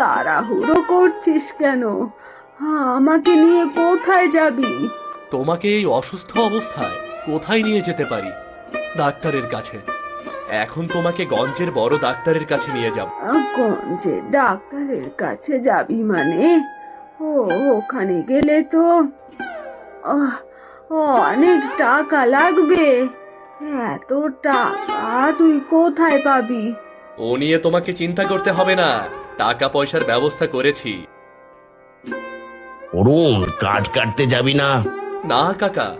তাড়াহুড়ো করছিস কেন? আমাকে নিয়ে কোথায় যাবি? তোমাকে এই অসুস্থ অবস্থায় কোথায় নিয়ে যেতে পারি? ডাক্তারের কাছে। এখন তোমাকে গঞ্জের বড় ডাক্তারের কাছে নিয়ে যাব। গঞ্জে ডাক্তারের কাছে যাবি মানে? ও ওখানে গেলে তো আহ, অনেক টাকা লাগবে। এত টাকা তুই কোথায় পাবি? ও নিয়ে তোমাকে চিন্তা করতে হবে না। টাকা পয়সার ব্যবস্থা করেছি। অরুণ কাঠ কাটতে যাবি না? না কাকা।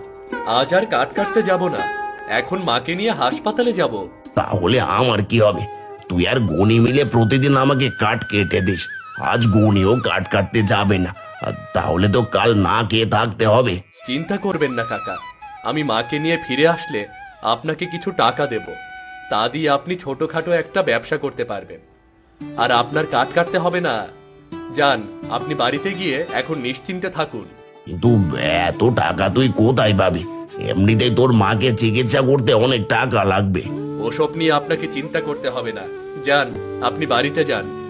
আজ আর কাট কাটতে যাব না। এখন মাকে নিয়ে হাসপাতালে যাব। তাহলে আমার কি হবে? তুই আর গনি মিলে প্রতিদিন আমাকে কাঠ কেটে দিস। আজ গনিও কাঠ কাটতে যাবে না। আর তাহলে তো কাল না খেয়ে থাকতে হবে। চিন্তা করবেন না কাকা। আমি মাকে নিয়ে ফিরে আসলে আপনাকে কিছু টাকা দেব। তা দিয়ে আপনি ছোটখাটো একটা ব্যবসা করতে পারবেন। আর আপনার কাট কাটতে হবে না। যান আপনি বাড়িতে গিয়ে এখন নিশ্চিন্তে থাকুন। কিন্তু এত টাকা তুই কোথায় পাবি? এমনিতেই তোর মাকে চিকিৎসা করতে অনেক টাকা লাগবে। ওসব নিয়ে আপনাকে চিন্তা করতে হবে না। যান আপনি বাড়িতে যান।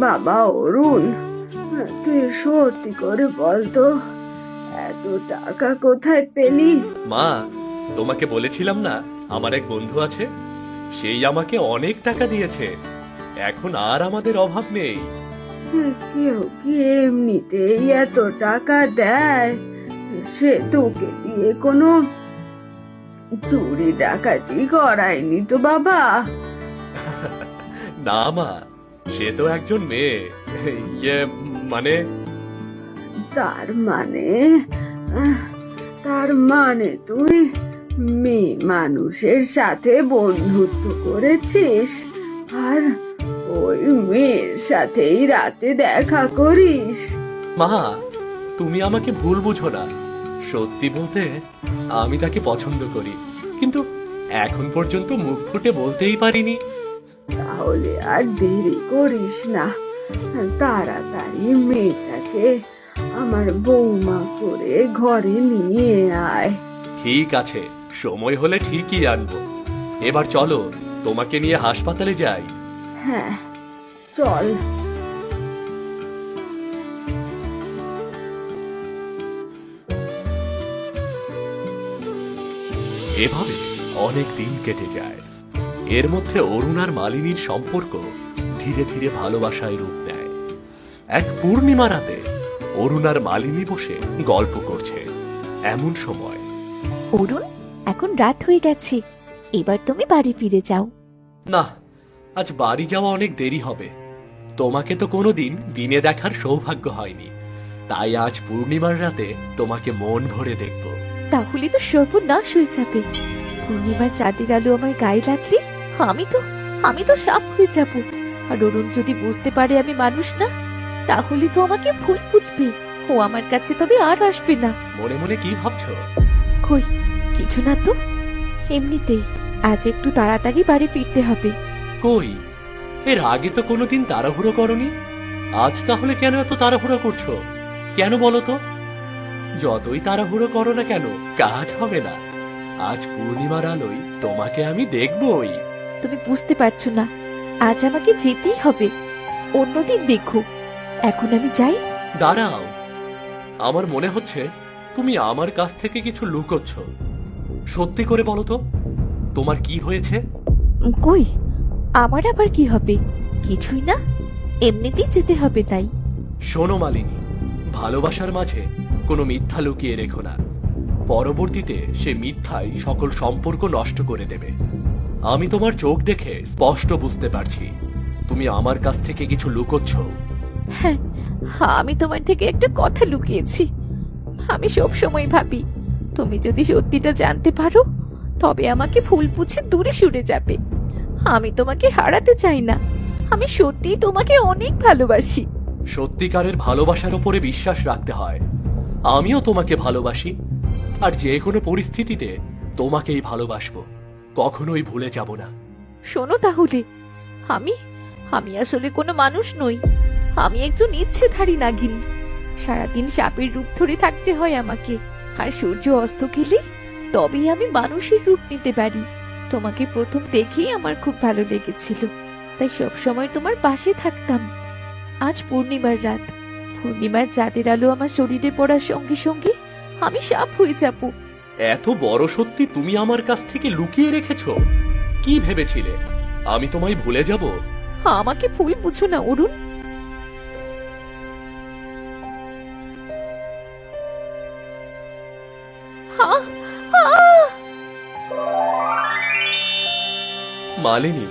বাবা অরুণ। তুই সত্যি করে বল তো এত টাকা কোথায় পেলি? মা তোমাকে বলেছিলাম না আমার এক বন্ধু আছে সেই আমাকে অনেক টাকা দিয়েছে। এখন আর আমাদের অভাব নেই। কেউ কি এমনিতেই এত টাকা দেয়? সে তোকে দিয়ে কোনো চুরি ডাকাতি করায়নি তো বাবা। না মা সে তো একজন মেয়ে। ইয়ে মানে? তার মানে তার মানে তুই মেয়ে মানুষের সাথে বন্ধুত্ব করেছিস আর ওই মেয়ের সাথেই রাতে দেখা করিস। মা তুমি আমাকে ভুল বুঝো না। সত্যি বলতে আমি তাকে পছন্দ করি। কিন্তু এখন পর্যন্ত মুখ ফুটে বলতেই পারিনি। তাহলে আর দেরি করিস না। তাড়াতাড়ি মেয়েটাকে আমার বৌমা করে ঘরে নিয়ে আয়। ঠিক আছে সময় হলে ঠিকই আনব। এবার চলো তোমাকে নিয়ে হাসপাতালে যাই। হ্যাঁ চল। এভাবে অনেক দিন কেটে যায়। এর মধ্যে অরুণ আর মালিনীর সম্পর্ক ধীরে ধীরে ভালোবাসায় রূপ নেয়। এক পূর্ণিমা রাতে অরুণ আর মালিনী বসে গল্প করছে এমন সময়। অরুণ এখন রাত হয়ে গেছে। এবার তুমি বাড়ি ফিরে যাও। না আজ বাড়ি যাওয়া অনেক দেরি হবে। তোমাকে তো কোনোদিন দিনে দেখার সৌভাগ্য হয়নি। তাই আজ পূর্ণিমার রাতে তোমাকে মন ভরে দেখব। তাহলে তো সর্বনাশ হয়ে যাবে। পূর্ণিমার চাঁদের আলো আমার গায়ে লাগলে আমি তো আমি তো সাপ হয়ে যাব। আর অরুণ যদি বুঝতে পারে আমি মানুষ না তাহলে তো আমাকে ভুল বুঝবে। ও আমার কাছে তবে আর আসবে না। মনে মনে কি ভাবছ? কই কিছু না তো। এমনিতেই আজ একটু তাড়াতাড়ি বাড়ি ফিরতে হবে। কই? এর আগে তো কোনোদিন তাড়াহুড়ো করনি। আজ তাহলে কেন এত তাড়াহুড়ো করছ? কেন বলো তো? যতই তাড়াহুড়ো করো না কেন কাজ হবে না। আজ পূর্ণিমার আলোয় তোমাকে আমি দেখবই। তুমি বুঝতে পারছ না। আজ আমাকে যেতেই হবে। অন্যদিন দেখো। এখন আমি যাই। দাঁড়াও। আমার মনে হচ্ছে তুমি আমার কাছ থেকে কিছু লুকোচ্ছ। সত্যি করে বলো তো তোমার কি হয়েছে? কই? আমার আবার কি হবে? কিছুই না। এমনিতেই যেতে হবে তাই। শোনো মালিনী ভালোবাসার মাঝে কোনো মিথ্যা লুকিয়ে রেখো না। পরবর্তীতে সে মিথ্যাই সকল সম্পর্ক নষ্ট করে দেবে। আমি তোমার চোখ দেখে স্পষ্ট বুঝতে পারছি। তুমি আমার কাছ থেকে কিছু লুকোচ্ছ। হ্যাঁ আমি তোমার থেকে একটা কথা লুকিয়েছি। আমি সব সময় ভাবি তুমি যদি সত্যিটা জানতে পারো তবে আমাকে ভুল বুঝে দূরে সরে যাবে। আমি তোমাকে হারাতে চাই না। আমি সত্যিই তোমাকে অনেক ভালোবাসি। সত্যিকারের ভালোবাসার উপরে বিশ্বাস রাখতে হয়। আমিও তোমাকে ভালোবাসি। আর যে কোনো পরিস্থিতিতে তোমাকেই ভালোবাসবো। কখনোই ভুলে যাব না। শোনো তাহলে, আমি আমি আসলে কোনো মানুষ নই। আমি একজন ইচ্ছেধারী নাগিন। সারাদিন সাপের রূপ ধরে থাকতে হয় আমাকে। আর সূর্য অস্ত গেলে তবেই আমি মানুষের রূপ নিতে পারি। তোমাকে প্রথম দেখেই আমার খুব ভালো লেগেছিল। তাই সব সময় তোমার পাশে থাকতাম। আজ পূর্ণিমার রাত। পূর্ণিমার চাঁদের আলো আমার শরীরে পড়ার সঙ্গে সঙ্গে আমি সাপ হয়ে যাব। এত বড় সত্যি তুমি আমার কাছ থেকে লুকিয়ে রেখেছ? কি ভেবেছিলে? আমি তোমায় ভুলে যাব। আমাকে ভুল বুঝো না অরুণ। মালিনী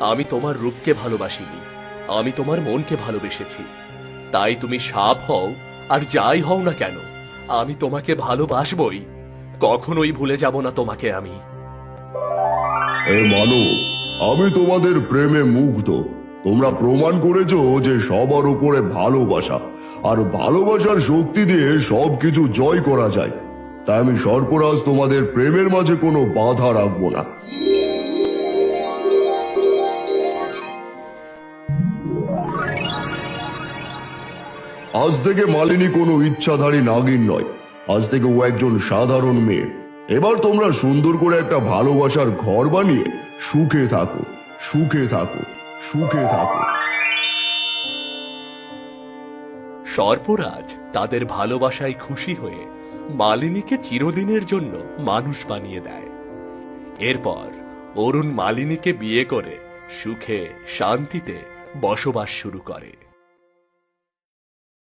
আমি তোমার রূপকে ভালোবাসিনি। আমি তোমার মনকে ভালোবেসেছি। তাই তুমি সাপ হও আর যাই হও না কেন আমি তোমাকে ভালোবাসবই। কখনোই ভুলে যাব না তোমাকে আমি। এ মানব আমি তোমাদের প্রেমে মুগ্ধ। তোমরা প্রমাণ করেছ যে সবার উপরে ভালোবাসা আর ভালোবাসার শক্তি দিয়ে সবকিছু জয় করা যায়। তাই আমি সর্পরাজ তোমাদের প্রেমের মাঝে কোনো বাধা রাখব না। আজ থেকে মালিনী কোনো ইচ্ছাধারী নাগিন নয়। আজ থেকে ও একজন সাধারণ মেয়ে। এবার তোমরা সুন্দর করে একটা ভালোবাসার ঘর বানিয়ে সুখে থাকো সুখে থাকো সুখে থাকো। সর্পরাজ তাদের ভালোবাসায় খুশি হয়ে মালিনীকে চিরদিনের জন্য মানুষ বানিয়ে দেয়। এরপর অরুণ মালিনীকে বিয়ে করে সুখে, শান্তিতে বসবাস শুরু করে।